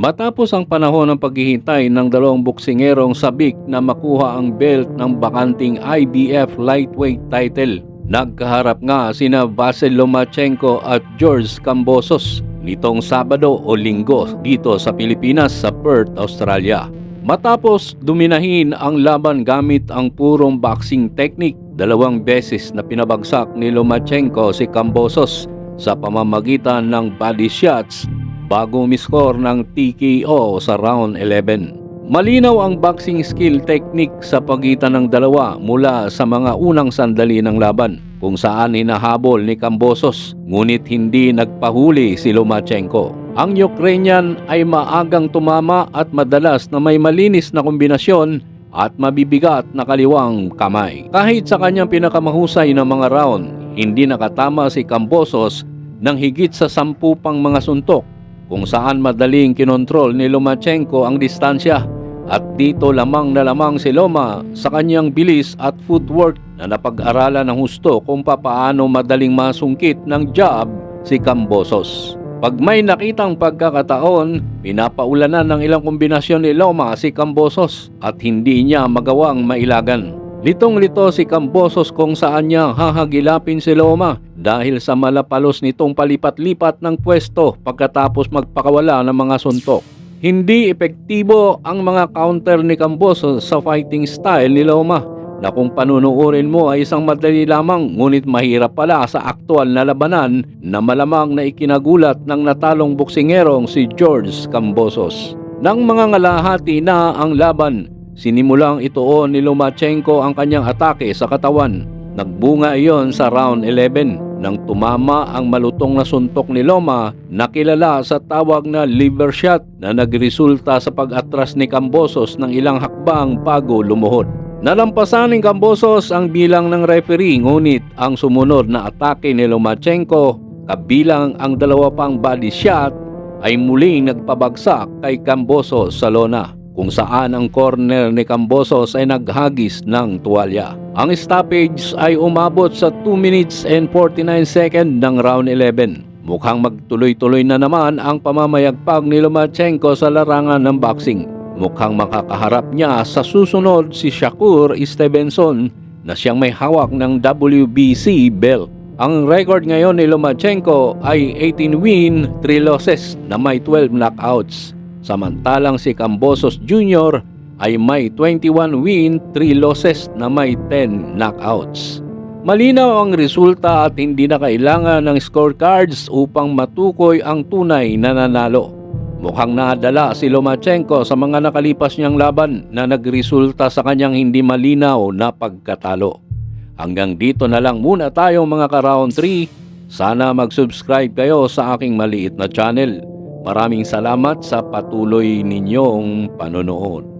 Matapos ang panahon ng paghihintay ng dalawang boksingerong sabik na makuha ang belt ng bakanting IBF lightweight title, nagkaharap nga sina Vasil Lomachenko at George Cambosos nitong Sabado o Linggo dito sa Pilipinas sa Perth, Australia. Matapos duminahin ang laban gamit ang purong boxing technique, dalawang beses na pinabagsak ni Lomachenko si Cambosos sa pamamagitan ng body shots bago umiscore ng TKO sa round 11. Malinaw ang boxing skill technique sa pagitan ng dalawa mula sa mga unang sandali ng laban kung saan hinahabol ni Cambosos ngunit hindi nagpahuli si Lomachenko. Ang Ukrainian ay maagang tumama at madalas na may malinis na kombinasyon at mabibigat na kaliwang kamay. Kahit sa kanyang pinakamahusay na mga round, hindi nakatama si Cambosos ng higit sa sampu pang mga suntok kung saan madaling kinontrol ni Lomachenko ang distansya at dito lamang na lamang si Loma sa kanyang bilis at footwork na napag-aralan ng husto kung papaano madaling masungkit ng jab si Cambosos. Pag may nakitang pagkakataon, pinapaulanan ng ilang kombinasyon ni Loma si Cambosos at hindi niya magawang mailagan. Litong-lito si Cambosos kung saan niya hahagilapin si Loma dahil sa malapalos nitong palipat-lipat ng pwesto pagkatapos magpakawala ng mga suntok. Hindi epektibo ang mga counter ni Cambosos sa fighting style ni Loma na kung panunuorin mo ay isang madali lamang ngunit mahirap pala sa aktual na labanan na malamang na ikinagulat ng natalong boksingerong si George Cambosos. Nang mga ngalahati na ang laban, Sinimulang ituon ni Lomachenko ang kanyang atake sa katawan. Nagbunga iyon sa round 11 nang tumama ang malutong na suntok ni Loma na kilala sa tawag na liver shot na nagresulta sa pag-atras ni Cambosos ng ilang hakbang bago lumuhod. Nalampasan ni Cambosos ang bilang ng referee ngunit ang sumunod na atake ni Lomachenko kabilang ang dalawa pang body shot ay muling nagpabagsak kay Cambosos sa lona kung saan ang corner ni Cambosos ay naghagis ng tuwalya. Ang stoppage ay umabot sa 2 minutes and 49 second ng round 11. Mukhang magtuloy-tuloy na naman ang pamamayagpag ni Lomachenko sa larangan ng boxing. Mukhang makakaharap niya sa susunod si Shakur Stevenson na siyang may hawak ng WBC belt. Ang record ngayon ni Lomachenko ay 18 win, 3 losses na may 12 knockouts. Samantalang si Cambosos Jr. ay may 21 win, 3 losses na may 10 knockouts. Malinaw ang resulta at hindi na kailangan ng scorecards upang matukoy ang tunay na nanalo. Mukhang nadala si Lomachenko sa mga nakalipas niyang laban na nagresulta sa kanyang hindi malinaw na pagkatalo. Hanggang dito na lang muna tayo mga ka-round 3. Sana mag-subscribe kayo sa aking maliit na channel. Maraming salamat sa patuloy ninyong panonood.